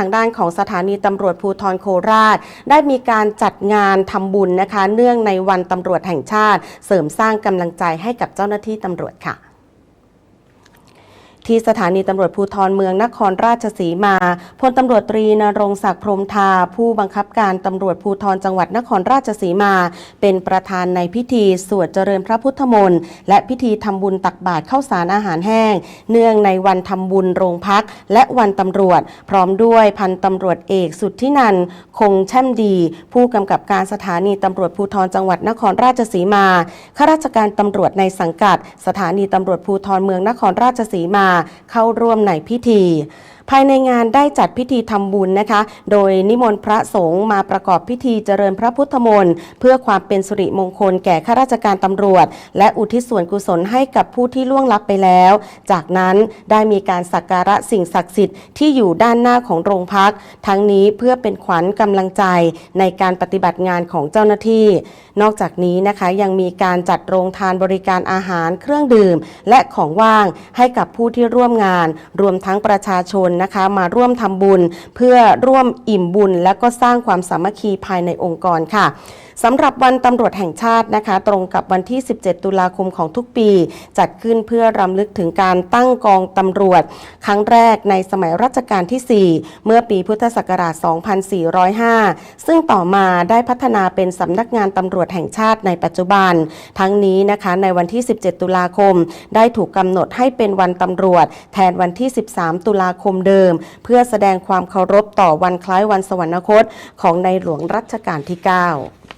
ทางด้านของสถานีตำรวจภูธรโคราช ได้มีการจัดงานทำบุญนะคะ เนื่องในวันตำรวจแห่งชาติ เสริมสร้างกำลังใจให้กับเจ้าหน้าที่ตำรวจค่ะ ที่สถานีตำรวจภูธรเมืองนครราชสีมาพลตำรวจตรีนรงศักดิ์พรมทา ผู้บังคับการตำรวจภูธรจังหวัดนครราชสีมา เป็นประธานในพิธีสวดเจริญพระพุทธมนต์และพิธีทำบุญตักบาตรข้าวสารอาหารแห้ง เนื่องในวันทำบุญโรงพัก และวันตำรวจ พร้อมด้วยพันตำรวจเอกสุทธินันท์คงแช่มดี ผู้กำกับการสถานีตำรวจภูธรจังหวัดนครราชสีมาข้าราชการตำรวจในสังกัด สถานีตำรวจภูธรเมืองนครราชสีมาเข้าร่วมในพิธี ภายในงานได้จัดพิธีทำบุญนะคะ โดยนิมนต์พระสงฆ์มาประกอบพิธีเจริญพระพุทธมนต์เพื่อความเป็นสิริมงคลแก่ข้าราชการตำรวจ และอุทิศส่วนกุศลให้กับผู้ที่ล่วงลับไปแล้ว จากนั้นได้มีการสักการะสิ่งศักดิ์สิทธิ์ที่อยู่ด้านหน้าของโรงพัก ทั้งนี้เพื่อเป็นขวัญกำลังใจในการปฏิบัติงานของเจ้าหน้าที่ นอกจากนี้นะคะยังมีการจัดโรงทานบริการอาหารเครื่องดื่ม และของว่างให้กับผู้ที่ร่วมงาน รวมทั้งประชาชนนะคะมาร่วมทำบุญ เพื่อร่วมอิ่มบุญ และก็สร้างความสามัคคีภายในองค์กรค่ะสำหรับวันตำรวจแห่งชาตินะคะ ตรงกับวันที่ 17 ตุลาคมของทุกปี จัดขึ้นเพื่อรำลึกถึงการตั้งกองตำรวจ ครั้งแรกในสมัยรัชกาลที่ 4 เมื่อปีพุทธศักราช 2405 ซึ่งต่อมาได้พัฒนาเป็นสำนักงานตำรวจแห่งชาติในปัจจุบัน ทั้งนี้นะคะในวันที่ 17 ตุลาคม ได้ถูกกำหนดให้เป็นวันตำรวจ แทนวันที่ 13 ตุลาคมเดิม เพื่อแสดงความเคารพต่อวันคล้ายวันสวรรคต ของในหลวงรัชกาลที่ 9